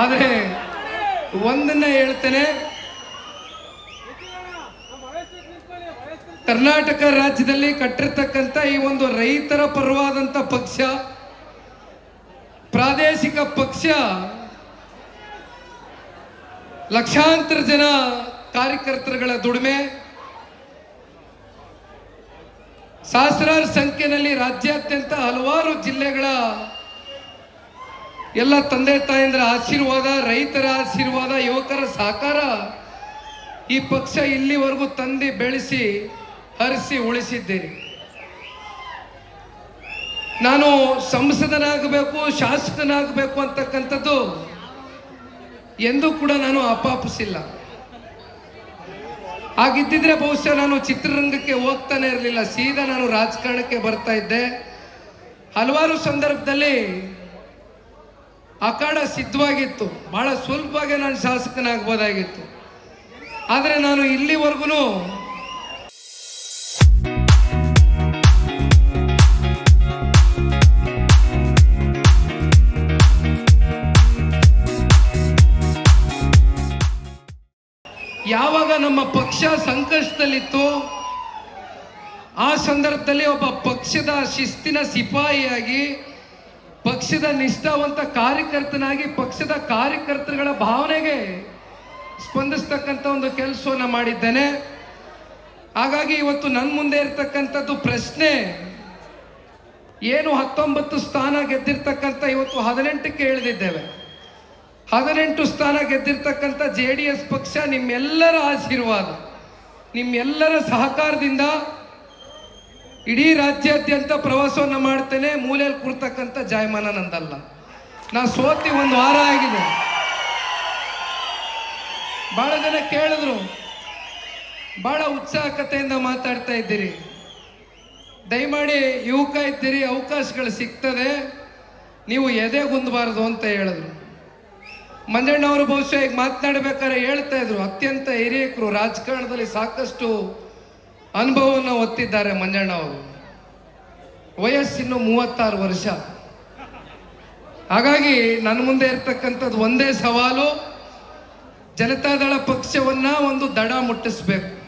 ಆದರೆ ಒಂದನ್ನ ಹೇಳ್ತೇನೆ. ಕರ್ನಾಟಕ ರಾಜ್ಯದಲ್ಲಿ ಕಟ್ಟಿರ್ತಕ್ಕಂಥ ಈ ಒಂದು ರೈತರ ಪರವಾದಂಥ ಪಕ್ಷ, ಪ್ರಾದೇಶಿಕ ಪಕ್ಷ, ಲಕ್ಷಾಂತರ ಜನ ಕಾರ್ಯಕರ್ತರುಗಳ ದುಡಿಮೆ, ಸಹಸ್ರಾರು ಸಂಖ್ಯೆಯಲ್ಲಿ ರಾಜ್ಯಾದ್ಯಂತ ಹಲವಾರು ಜಿಲ್ಲೆಗಳ ಎಲ್ಲ ತಂದೆ ತಾಯಿಂದ್ರ ಆಶೀರ್ವಾದ, ರೈತರ ಆಶೀರ್ವಾದ, ಯುವಕರ ಸಹಕಾರ ಈ ಪಕ್ಷ ಇಲ್ಲಿವರೆಗೂ ತಂದು ಬೆಳೆಸಿ, ಹರಿಸಿ ಉಳಿಸಿದ್ದೀರಿ ನಾನು ಸಂಸದನಾಗಬೇಕು, ಶಾಸಕನಾಗಬೇಕು ಅಂತಕ್ಕಂಥದ್ದು ಎಂದೂ ಕೂಡ ನಾನು ಅಪಾಪಿಸಿಲ್ಲ. ಹಾಗಿದ್ದಿದ್ರೆ ಬಹುಶಃ ನಾನು ಚಿತ್ರರಂಗಕ್ಕೆ ಹೋಗ್ತಾನೆ ಇರಲಿಲ್ಲ. ಸೀದಾ ನಾನು ರಾಜಕಾರಣಕ್ಕೆ ಬರ್ತಾ ಇದ್ದೆ. ಹಲವಾರು ಸಂದರ್ಭದಲ್ಲಿ ಅಖಾಡ ಸಿದ್ಧವಾಗಿತ್ತು. ಬಹಳ ಸುಲಭವಾಗಿ ನಾನು ಶಾಸಕನಾಗ್ಬೋದಾಗಿತ್ತು. ಆದರೆ ನಾನು ಇಲ್ಲಿವರೆಗೂ ಯಾವಾಗ ನಮ್ಮ ಪಕ್ಷ ಸಂಕಷ್ಟದಲ್ಲಿತ್ತು ಆ ಸಂದರ್ಭದಲ್ಲಿ ಒಬ್ಬ ಪಕ್ಷದ ಶಿಸ್ತಿನ ಸಿಪಾಯಿಯಾಗಿ ಪಕ್ಷದ ನಿಷ್ಠಾವಂತ ಕಾರ್ಯಕರ್ತನಾಗಿ ಪಕ್ಷದ ಕಾರ್ಯಕರ್ತರುಗಳ ಭಾವನೆಗೆ ಸ್ಪಂದಿಸ್ತಕ್ಕಂಥ ಒಂದು ಕೆಲಸವನ್ನು ಮಾಡಿದ್ದೇನೆ. ಹಾಗಾಗಿ ಇವತ್ತು ನನ್ನ ಮುಂದೆ ಇರತಕ್ಕಂಥದ್ದು ಪ್ರಶ್ನೆ, ಏನು ಹತ್ತೊಂಬತ್ತು ಸ್ಥಾನ ಗೆದ್ದಿರ್ತಕ್ಕಂಥ ಇವತ್ತು ಹದಿನೆಂಟಕ್ಕೆ ಇಳಿದಿದ್ದೇವೆ ಹದಿನೆಂಟು ಸ್ಥಾನ ಗೆದ್ದಿರ್ತಕ್ಕಂಥ ಜೆ ಡಿ ಎಸ್ ಪಕ್ಷ ನಿಮ್ಮೆಲ್ಲರ ಆಶೀರ್ವಾದ, ನಿಮ್ಮೆಲ್ಲರ ಸಹಕಾರದಿಂದ ಇಡೀ ರಾಜ್ಯಾದ್ಯಂತ ಪ್ರವಾಸವನ್ನು ಮಾಡ್ತೇನೆ ಮೂಲೆಯಲ್ಲಿ ಕೂರ್ತಕ್ಕಂಥ ಜಾಯಮಾನ ನಂದಲ್ಲ. ನಾ ಸೋತಿ ಒಂದು ವಾರ ಆಗಿದೆ. ಬಹಳ ಜನ ಕೇಳಿದ್ರು ಬಹಳ ಉತ್ಸಾಹಕತೆಯಿಂದ ಮಾತಾಡ್ತಾ ಇದ್ದೀರಿ. ದಯಮಾಡಿ ಯುವಕ ಇದ್ದೀರಿ, ಅವಕಾಶಗಳು ಸಿಗ್ತದೆ. ನೀವು ಎದೆ ಎದೆಗುಂದಬಾರದು ಅಂತ ಹೇಳಿದ್ರು. ಮಂಜಣ್ಣವರು ಬಹುಶಃ ಈಗ ಮಾತನಾಡಬೇಕಾದ್ರೆ ಹೇಳ್ತಾ ಇದ್ರು. ಅತ್ಯಂತ ಹಿರಿಯಕರು, ರಾಜಕಾರಣದಲ್ಲಿ ಸಾಕಷ್ಟು ಅನುಭವವನ್ನು ಒತ್ತಿದ್ದಾರೆ ಮಂಜಣ್ಣ ಅವರು. ವಯಸ್ಸಿನ್ನು ಮೂವತ್ತಾರು ವರ್ಷ. ಹಾಗಾಗಿ ನನ್ನ ಮುಂದೆ ಇರ್ತಕ್ಕಂಥದ್ದು ಒಂದೇ ಸವಾಲು, ಜನತಾದಳ ಪಕ್ಷವನ್ನ ಒಂದು ದಡ ಮುಟ್ಟಿಸ್ಬೇಕು.